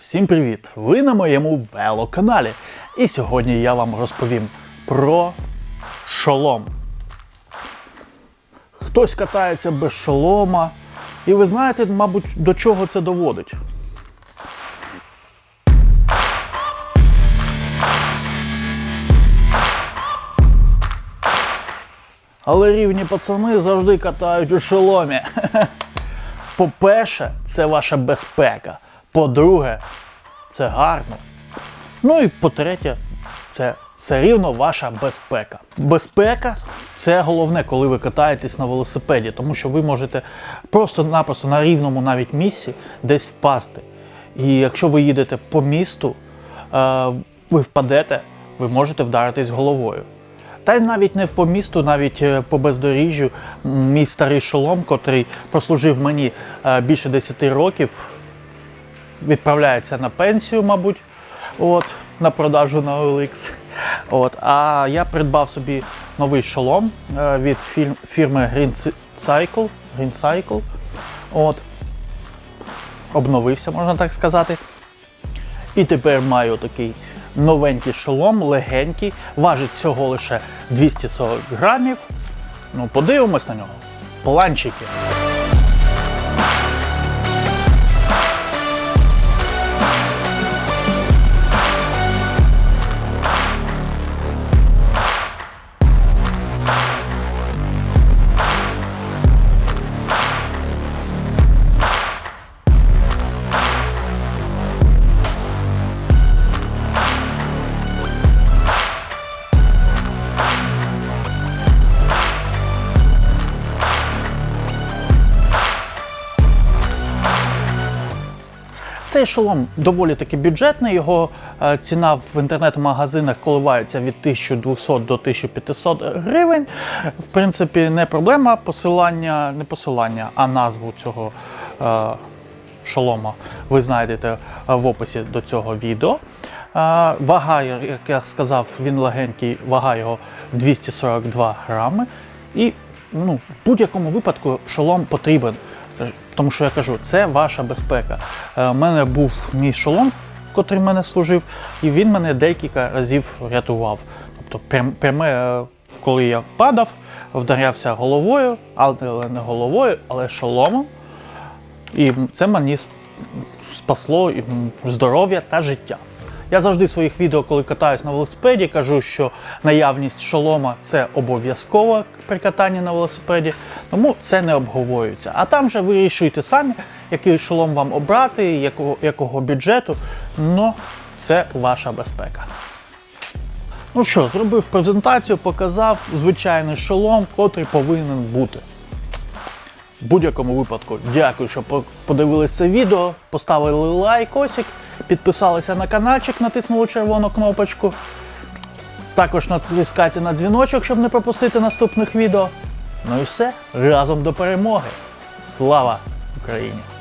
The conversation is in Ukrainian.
Всім привіт! Ви на моєму велоканалі. І сьогодні я вам розповім про шолом. Хтось катається без шолома, і ви знаєте, мабуть, до чого це доводить. Але рівні пацани завжди катають у шоломі. По-перше, це ваша безпека. По-друге, це гарно. Ну і по-третє, це все рівно ваша безпека. Безпека це головне, коли ви катаєтесь на велосипеді, тому що ви можете просто-напросто на рівному навіть місці десь впасти. І якщо ви їдете по місту, е, ви впадете, ви можете вдаритись головою. Та й навіть не по місту, навіть е, по бездоріжжю. Мій старий шолом, котрий прослужив мені е, більше 10 років, відправляється на пенсію, мабуть, от, на продажу на OLX. От, а я придбав собі новий шолом е, від фірми Green Cycle. Green Cycle. От. Обновився, можна так сказати. І тепер маю такий новенький шолом, легенький, важить всього лише 240 грамів. Ну, подивимось на нього. Планчики. Цей шолом доволі таки бюджетний. Його е, ціна в інтернет-магазинах коливається від 1200 до 1500 гривень. В принципі, не проблема. Посилання, не посилання, а назву цього е, шолома ви знайдете е, в описі до цього відео. Вага, як я сказав, він легенький, вага його 242 грами. І ну, в будь-якому випадку шолом потрібен. Тому що я кажу, це ваша безпека. У мене був мій шолом, котрий мене служив, і він мене декілька разів рятував. Тобто, пряме, е, коли я падав, вдарявся головою, але не головою, але шоломом. І це мені спасло здоров'я та життя. Я завжди в своїх відео, коли катаюсь на велосипеді, кажу, що наявність шолома це обов'язково при катанні на велосипеді, тому це не обговорюється. А там вже вирішуйте самі, який шолом вам обрати, якого, якого бюджету. Ну, це ваша безпека. Ну що, зробив презентацію, показав звичайний шолом, котрий повинен бути. В будь-якому випадку, дякую, що подивилися відео, поставили лайкосик, підписалися на каналчик, натиснули червону кнопочку. Також натискайте на дзвіночок, щоб не пропустити наступних відео. Ну і все, разом до перемоги. Слава Україні!